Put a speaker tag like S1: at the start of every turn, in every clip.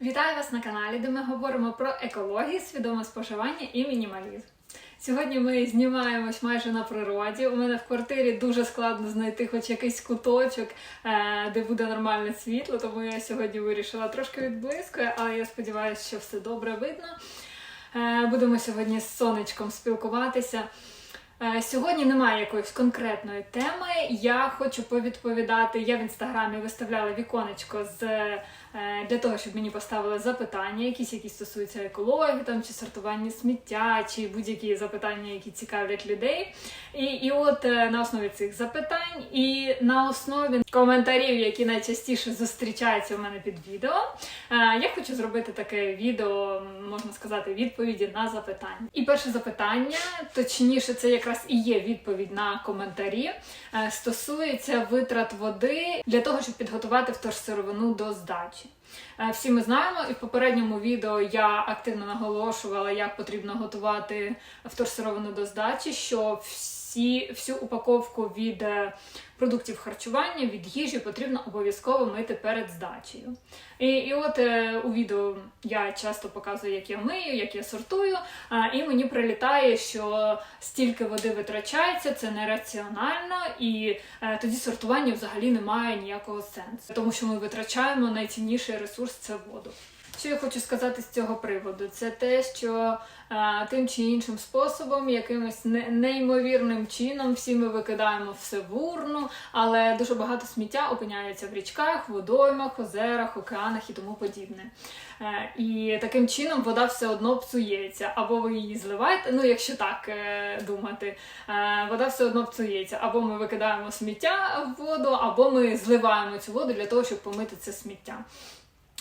S1: Вітаю вас на каналі, де ми говоримо про екологію, свідоме споживання і мінімалізм. Сьогодні ми знімаємось майже на природі. У мене в квартирі дуже складно знайти хоч якийсь куточок, е, де буде нормальне світло, тому я сьогодні вирішила трошки відблискує, але я сподіваюся, що все добре видно. Е, Будемо сьогодні з сонечком спілкуватися. Е, Сьогодні немає якоїсь конкретної теми. Я хочу повідповідати. Я в інстаграмі виставляла віконечко з для того, щоб мені поставили запитання, якісь, які стосуються екології, там чи сортування сміття, чи будь-які запитання, які цікавлять людей. І, і от е, на основі цих запитань і на основі коментарів, які найчастіше зустрічаються у мене під відео, е, я хочу зробити таке відео, можна сказати, відповіді на запитання. І перше запитання, точніше, це якраз і є відповідь на коментарі, е, стосується витрат води для того, щоб підготувати вторсировину до здачі. watching. Е, Всі ми знаємо, і в попередньому відео я активно наголошувала, як потрібно готувати вторсировину до здачі, що всі, всю упаковку від е, продуктів харчування, від їжі потрібно обов'язково мити перед здачею. І, і от е, у відео я часто показую, як я мию, як я сортую, і мені прилітає, що стільки води витрачається, це нераціонально, і тоді сортування взагалі не має ніякого сенсу, тому що ми витрачаємо найцінніший ресурс це воду. Що я хочу сказати з цього приводу? Це те, що е, тим чи іншим способом, якимось не- неймовірним чином, всі ми викидаємо все в урну, але дуже багато сміття опиняється в річках, водоймах, озерах, океанах і тому подібне. Е, і таким чином вода все одно псується, або ви її зливаєте. Ну, якщо так е, думати, е, вода все одно псується, або ми викидаємо сміття в воду, або ми зливаємо цю воду для того, щоб помити це сміття.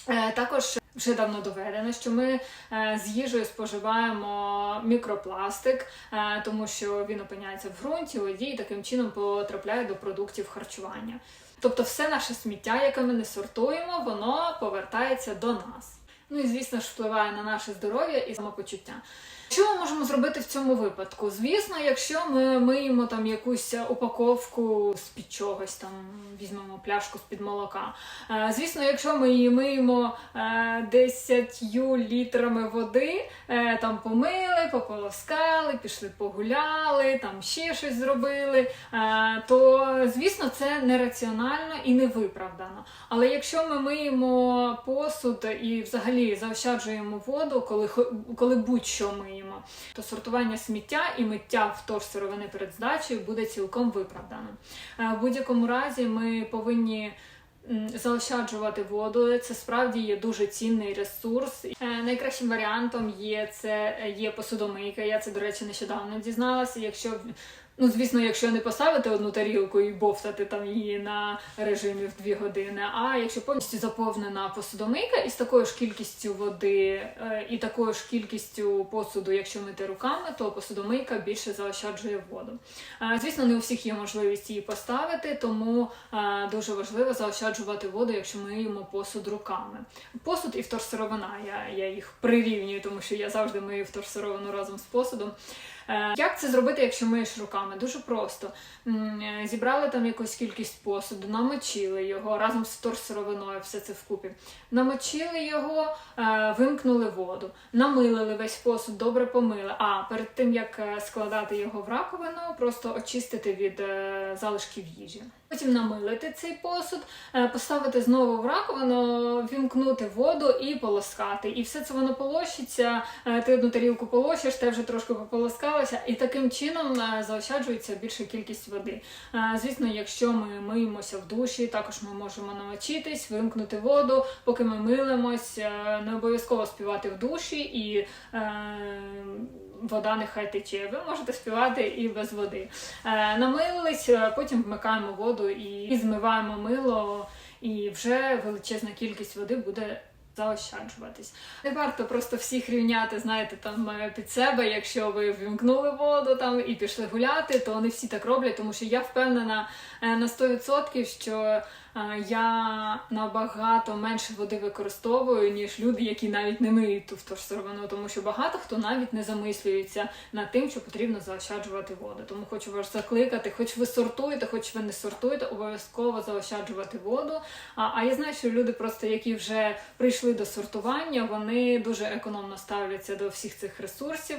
S1: Е, Також вже давно доведено, що ми е, з їжею споживаємо мікропластик, е, тому що він опиняється в ґрунті, воді і таким чином потрапляє до продуктів харчування. Тобто, все наше сміття, яке ми не сортуємо, воно повертається до нас. Ну і звісно ж впливає на наше здоров'я і самопочуття. Що ми можемо зробити в цьому випадку? Звісно, якщо ми миємо там якусь упаковку з-під чогось, там візьмемо пляшку з-під молока. Е, Звісно, якщо ми її миємо е, 10 літрами води, е, там помили, пополоскали, пішли погуляли, там ще щось зробили, е, то звісно це нераціонально і невиправдано. Але якщо ми миємо посуд і взагалі заощаджуємо воду, коли, коли будь-що миємо, то сортування сміття і миття вторсировини перед здачею буде цілком виправдано. Е, В будь-якому разі ми повинні заощаджувати воду. Це справді є дуже цінний ресурс. Е, Найкращим варіантом є це є посудомийка. Я це, до речі, нещодавно дізналася. Якщо Ну, звісно, якщо не поставити одну тарілку і бовтати там її на режимі в 2 години, а якщо повністю заповнена посудомийка із такою ж кількістю води е, і такою ж кількістю посуду, якщо мити руками, то посудомийка більше заощаджує воду. Е, Звісно, не у всіх є можливість її поставити, тому е, дуже важливо заощаджувати воду, якщо ми миємо посуд руками. Посуд і вторсировина. Я, я їх прирівнюю, тому що я завжди мию вторсировину разом з посудом. Е, Як це зробити, якщо миєш руками? Дуже просто. Е, Зібрали там якусь кількість посуду, намочили його разом з вторсировиною, все це вкупі. Намочили його, е, вимкнули воду, намилили весь посуд, добре помили. А перед тим як складати його в раковину, просто очистити від залишків їжі. Потім намилити цей посуд, поставити знову в раковину, вімкнути воду і полоскати. І все це воно полощиться. Ти одну тарілку полощиш, те вже трошки пополоскалося, і таким чином е, заощаджується більша кількість води. Е, Звісно, якщо ми миємося в душі, також ми можемо намочитись, вимкнути воду, поки ми милимось, е, не обов'язково співати в душі і. Вода нехай тече. Ви можете співати і без води. Намилились, потім вмикаємо воду і змиваємо мило, і вже величезна кількість води буде заощаджуватись. Не варто просто всіх рівняти, знаєте, там е, під себе. Якщо ви ввімкнули воду там і пішли гуляти, то не всі так роблять, тому що я впевнена е, на 100%, що. Я набагато менше води використовую, ніж люди, які навіть не миють ту вторсировину, тому що багато хто навіть не замислюється над тим, що потрібно заощаджувати воду. Тому хочу вас закликати, хоч ви сортуєте, хоч ви не сортуєте, обов'язково заощаджувати воду. А, а я знаю, що люди, просто які вже прийшли до сортування, вони дуже економно ставляться до всіх цих ресурсів.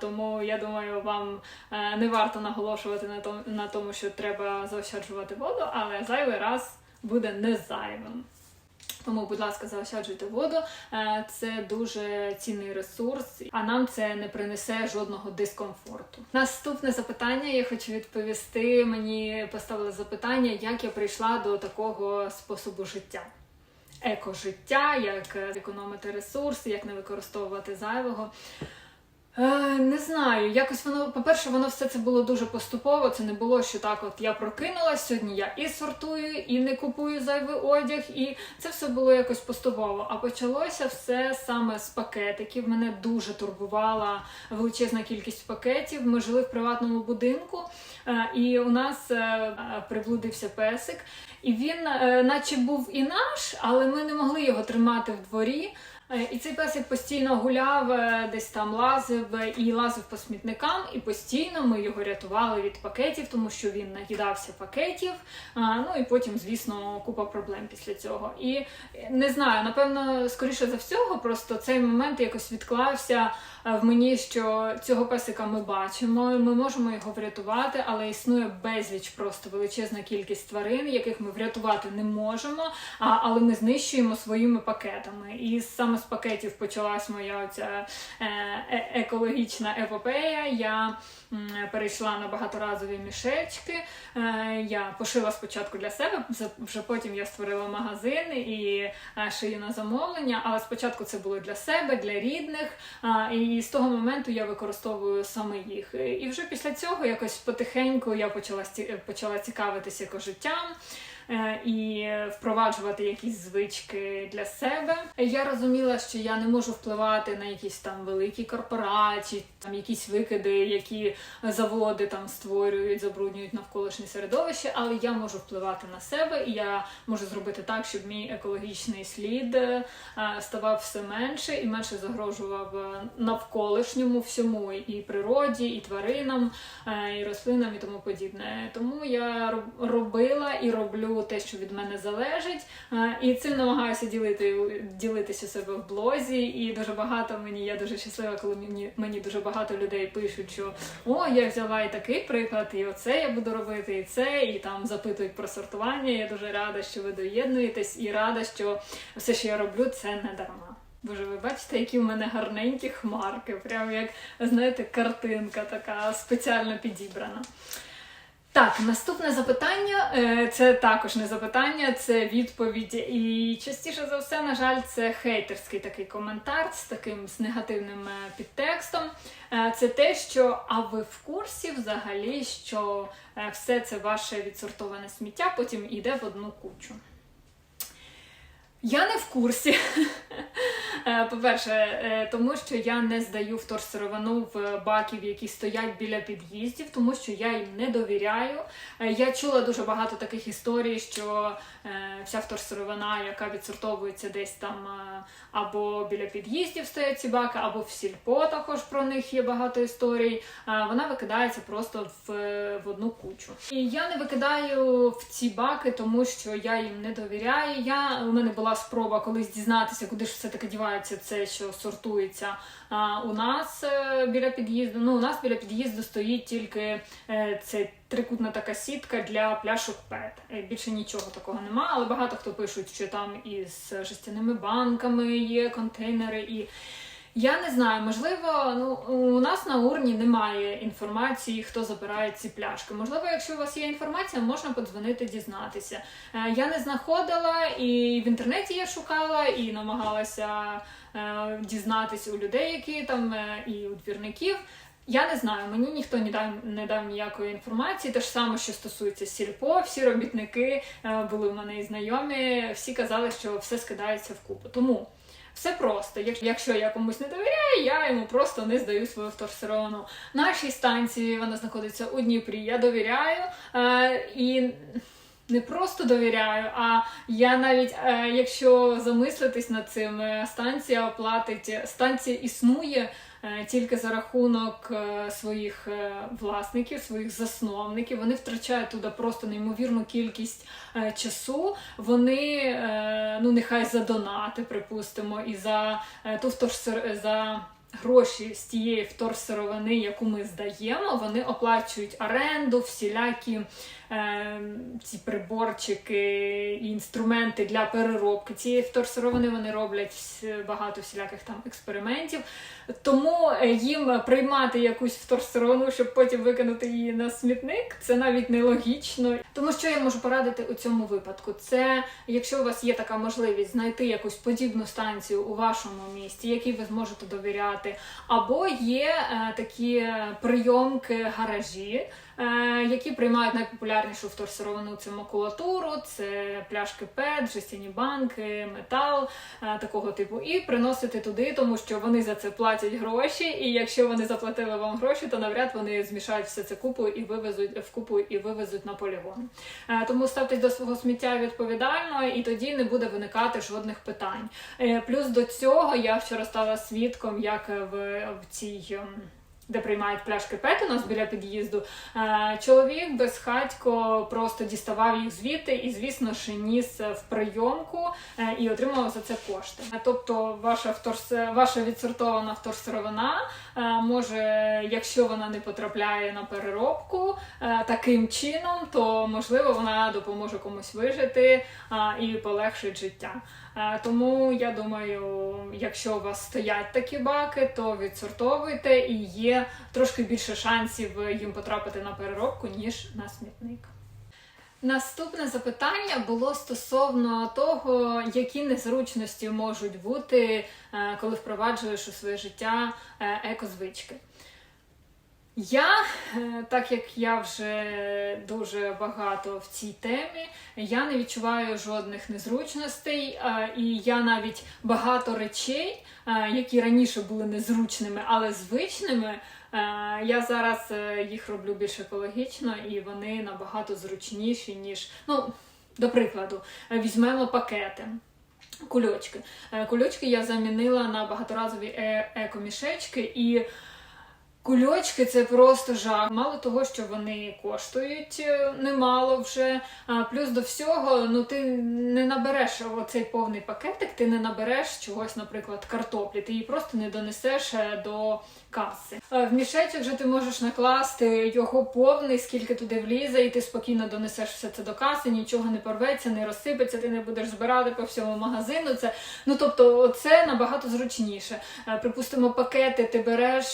S1: Тому я думаю, вам е, не варто наголошувати на тому, що треба заощаджувати воду, але зайвий раз буде не зайвим. Тому, будь ласка, заощаджуйте воду. Е, Це дуже цінний ресурс, а нам це не принесе жодного дискомфорту. Наступне запитання я хочу відповісти. Мені поставили запитання, як я прийшла до такого способу життя. Екожиття, як е, економити ресурси, як не використовувати зайвого. Е, не знаю, якось воно, по-перше, воно все це було дуже поступово. Це не було, що так, от я прокинулась сьогодні, я і сортую, і не купую зайвий одяг, і це все було якось поступово. А почалося все саме з пакетиків. Мене дуже турбувала величезна кількість пакетів. Ми жили в приватному будинку, е, і у нас е, приблудився песик. І він, е, наче був і наш, але ми не могли його тримати в дворі. Е, І цей песик постійно гуляв, е, десь там лазив і лазив по смітникам, і постійно ми його рятували від пакетів, тому що він наїдався пакетів. Ну і потім, звісно, купа проблем після цього. І не знаю, напевно, скоріше за всього, просто цей момент якось відклався в мені, що цього песика ми бачимо, ми можемо його врятувати, але існує безліч просто величезна кількість тварин, яких ми врятувати не можемо, але ми знищуємо своїми пакетами. І саме з пакетів почалась моя оця е, е- екологічна епопея. Я перейшла на багаторазові мішечки. Е, я пошила спочатку для себе, вже потім я створила магазин і шию на замовлення. Але спочатку це було для себе, для рідних. А, і з того моменту я використовую саме їх. І вже після цього якось потихеньку я почала почала цікавитися екожиттям. е, І впроваджувати якісь звички для себе. Я розуміла, що я не можу впливати на якісь там великі корпорації, там якісь викиди, які заводи там створюють, забруднюють навколишнє середовище, але я можу впливати на себе, і я можу зробити так, щоб мій екологічний слід е, ставав все менше і менше загрожував е, навколишньому всьому і природі, і тваринам, е, і рослинам, і тому подібне. Тому я робила і роблю те, що від мене залежить, і цим намагаюся ділити, ділитися себе в блозі. І дуже багато мені я дуже щаслива, коли мені, мені дуже багато людей пишуть, що о, я взяла і такий приклад, і оце я буду робити, і це, і там запитують про сортування. Я дуже рада, що ви доєднуєтесь, і рада, що все, що я роблю, це не дарма. Боже, ви бачите, які в мене гарненькі хмарки, прям як, знаєте, картинка така спеціально підібрана. Так, наступне запитання е, це також не запитання, це відповідь. І частіше за все, на жаль, це хейтерський такий коментар з таким з негативним е, підтекстом. Е, Це те, що а ви в курсі взагалі, що все це ваше відсортоване сміття потім йде в одну кучу. Я не в курсі. Е, По-перше, е, тому що я не здаю вторсировину в баків, які стоять біля під'їздів, тому що я їм не довіряю. Е, Я чула дуже багато таких історій, що вся вторсировина, яка відсортовується десь там або біля під'їздів стоять ці баки, або в сільпо також про них є багато історій. Вона викидається просто в, в одну кучу. І я не викидаю в ці баки, тому що я їм не довіряю. Я, у мене була спроба колись дізнатися, куди ж все-таки дівається це, що сортується. А, у нас е, біля під'їзду, ну у нас біля під'їзду стоїть тільки е, це трикутна така сітка для пляшок ПЕТ. Більше нічого такого нема, але багато хто пишуть, що там із жестяними банками є контейнери і. Я не знаю, можливо, ну у нас на урні немає інформації, хто забирає ці пляшки. Можливо, якщо у вас є інформація, можна подзвонити, дізнатися. Е, Я не знаходила і в інтернеті я шукала, і намагалася е, дізнатися у людей, які там е, і у двірників. Я не знаю, мені ніхто не дав не дав ніякої інформації. Те ж саме, що стосується сільпо, всі робітники були в мене і знайомі, всі казали, що все скидається в купу. Тому все просто. Якщо я комусь не довіряю, я йому просто не здаю свою вторсерону. Нашій станції вона знаходиться у Дніпрі. Я довіряю. Е, і не просто довіряю, а я навіть, е, якщо замислитись над цим, е, станція оплатить, станція існує тільки за рахунок е, своїх е, власників, своїх засновників. Вони втрачають туди просто неймовірну кількість е, часу. Вони, е, ну нехай за донати, припустимо, і за е, ту за. Гроші з тієї вторсировини, яку ми здаємо, вони оплачують оренду, всілякі е, ці приборчики і інструменти для переробки цієї вторсировини. Вони роблять багато всіляких там експериментів. Тому е, їм приймати якусь вторсировину, щоб потім викинути її на смітник, це навіть нелогічно. Тому що я можу порадити у цьому випадку? Це якщо у вас є така можливість знайти якусь подібну станцію у вашому місті, якій ви зможете довіряти, або є е, такі прийомки гаражі. Е, Які приймають найпопулярнішу вторсировину це макулатуру, це пляшки ПЕТ, жестяні банки, метал е, такого типу, і приносити туди, тому що вони за це платять гроші. І якщо вони заплатили вам гроші, то навряд вони змішають все це купу і вивезуть в купу і вивезуть на полігон. Е, Тому ставтесь до свого сміття відповідально, і тоді не буде виникати жодних питань. Плюс до цього я вчора стала свідком, як в, в цій. Де приймають пляшки ПЕТ у нас біля під'їзду, е, чоловік безхатько просто діставав їх звідти і, звісно ж, ніс в прийомку е, і отримував за це кошти. Е, Тобто, ваша вторс- ваша відсортована вторсировина е, може, якщо вона не потрапляє на переробку е, таким чином, то можливо вона допоможе комусь вижити і полегшить життя. Е, Тому я думаю, якщо у вас стоять такі баки, то відсортовуйте і є трошки більше шансів їм потрапити на переробку, ніж на смітник. Наступне запитання було стосовно того, які незручності можуть бути, е, коли впроваджуєш у своє життя е, екозвички. Я, е, так як я вже дуже багато в цій темі, я не відчуваю жодних незручностей, е, і я навіть багато речей, е, які раніше були незручними, але звичними, я зараз їх роблю більш екологічно, і вони набагато зручніші, ніж, ну, до прикладу, візьмемо пакети. Кульочки. Кульочки я замінила на багаторазові екомішечки, і Кульочки це просто жах. Мало того, що вони коштують е, немало вже. А плюс до всього, ну ти не набереш оцей повний пакетик, ти не набереш чогось, наприклад, картоплі. Ти її просто не донесеш е, до каси. Е, В мішечок же ти можеш накласти його повний, скільки туди влізе, і ти спокійно донесеш все це до каси, нічого не порветься, не розсипеться, ти не будеш збирати по всьому магазину. Це ну тобто, це набагато зручніше. Припустимо, пакети, ти береш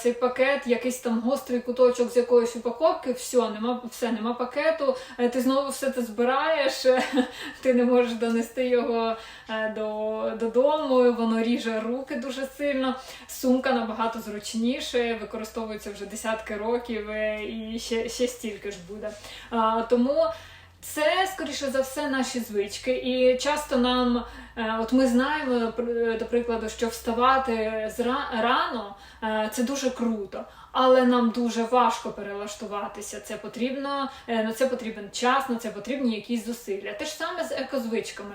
S1: цей пакет, якийсь там гострий куточок з якоїсь упаковки, все, нема все, нема пакету. е, Ти знову все це збираєш, е, ти не можеш донести його е, до, додому, воно ріже руки дуже сильно. Сумка набагато зручніше, використовується вже десятки років і ще, ще стільки ж буде. Тому. Це, скоріше за все, наші звички. І часто нам, е, от ми знаємо, до прикладу, що вставати рано е, це дуже круто, але нам дуже важко перелаштуватися. Це потрібно, е, на це потрібен час, на це потрібні якісь зусилля. Те ж саме з екозвичками.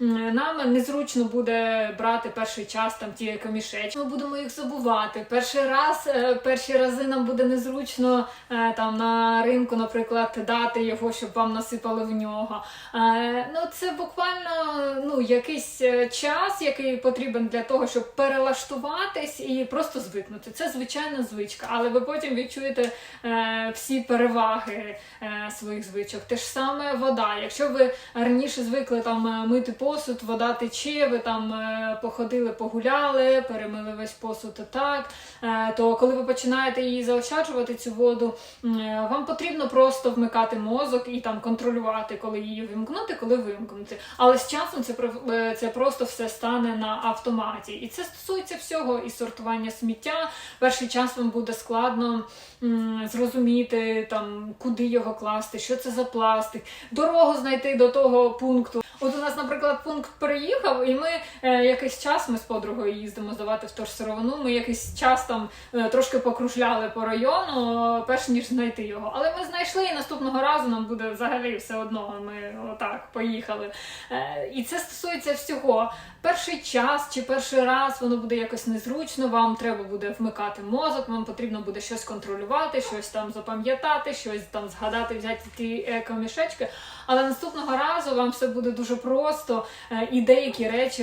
S1: Нам незручно буде брати перший час там ті екомішечки. Ми будемо їх забувати. Перший раз, е, перші рази нам буде незручно е, там на ринку, наприклад, дати його, щоб вам насипали в нього. Е, Ну, це буквально ну, якийсь час, який потрібен для того, щоб перелаштуватись і просто звикнути. Це звичайна звичка, але ви потім відчуєте всі переваги своїх звичок. Те ж саме вода. Якщо ви раніше звикли там мити посуд, вода тече, ви там е, походили, погуляли, перемили весь посуд так, е, то коли ви починаєте її заощаджувати, цю воду, е, вам потрібно просто вмикати мозок і там контролювати, коли її вимкнути, коли вимкнути. Але з часом це це просто все стане на автоматі. І це стосується всього і сортування сміття. Перший час вам буде складно м, зрозуміти там, куди його класти, що це за пластик, дорогу знайти до того пункту. От у нас, наприклад, пункт приїхав, і ми е, якийсь час ми з подругою їздимо здавати в тож сировину. Ми якийсь час там е, трошки покрушляли по району, перш ніж знайти його. Але ми знайшли, і наступного разу нам буде взагалі все одно. Ми отак поїхали. Е, і це стосується всього. Перший час чи перший раз воно буде якось незручно. Вам треба буде вмикати мозок, вам потрібно буде щось контролювати, щось там запам'ятати, щось там згадати, взяти ті екомішечки. Але наступного разу вам все буде дуже просто, е, і деякі речі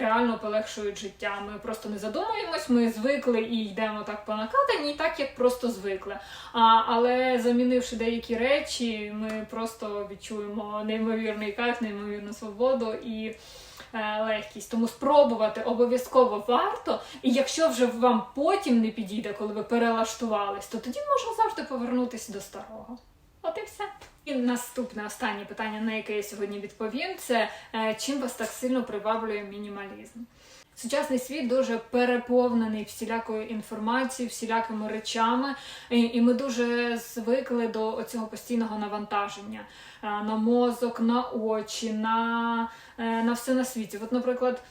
S1: реально полегшують життя. Ми просто не задумуємось, ми звикли і йдемо так по накатанні, так як просто звикли. А, але замінивши деякі речі, ми просто відчуємо неймовірний кайф, неймовірну свободу і. е, Легкість, тому спробувати обов'язково варто, і якщо вже вам потім не підійде, коли ви перелаштувались, то тоді можна завжди повернутися до старого. От і все. І наступне останнє питання, на яке я сьогодні відповім, це е, чим вас так сильно приваблює мінімалізм? Сучасний світ дуже переповнений всілякою інформацією, всілякими речами, і, ми дуже звикли до цього постійного навантаження е, на мозок, на очі, на, е, на все на світі. От, наприклад,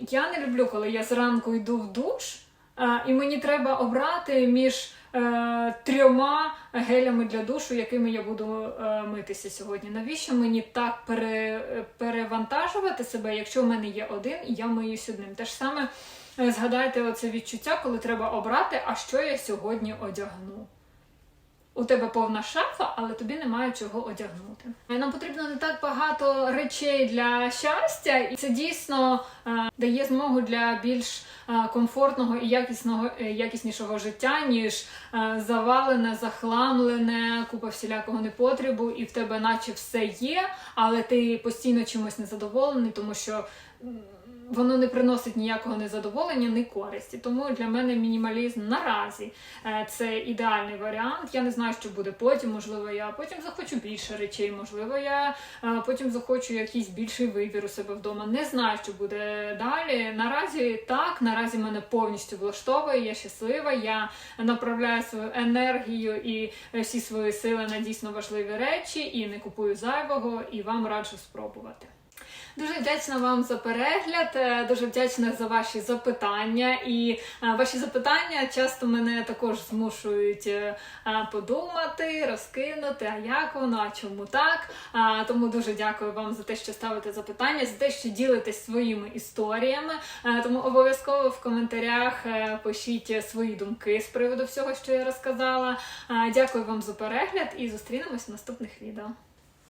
S1: я не люблю, коли я зранку йду в душ, і мені треба обрати між е, трьома гелями для душу, якими я буду е, митися сьогодні. Навіщо мені так пере, е, перевантажувати себе, якщо в мене є один і я миюсь одним? Те ж саме е, згадайте оце відчуття, коли треба обрати, а що я сьогодні одягну. У тебе повна шафа, але тобі немає чого одягнути. Е, Нам потрібно не так багато речей для щастя, і це дійсно е, дає змогу для більш е, комфортного і якісного, якіснішого життя, ніж завалене, захламлене, купа всілякого непотребу, і в тебе наче все є, але ти постійно чимось незадоволений, тому що. Воно не приносить ніякого незадоволення, ні користі. Тому для мене мінімалізм наразі е, це ідеальний варіант. Я не знаю, що буде потім. Можливо, я потім захочу більше речей, можливо, я е, потім захочу якийсь більший вибір у себе вдома. Не знаю, що буде далі. Наразі так, наразі мене повністю влаштовує. Я щаслива. Я направляю свою енергію і е, всі свої сили на дійсно важливі речі, і не купую зайвого, і вам раджу спробувати. Дуже вдячна вам за перегляд, е, дуже вдячна за ваші запитання. І е, ваші запитання часто мене також змушують е, подумати, розкинути, а як воно, а чому так. Тому дуже дякую вам за те, що ставите запитання, за те, що ділитесь своїми історіями. Тому обов'язково в коментарях пишіть свої думки з приводу всього, що я розказала. Дякую вам за перегляд і зустрінемось в наступних відео.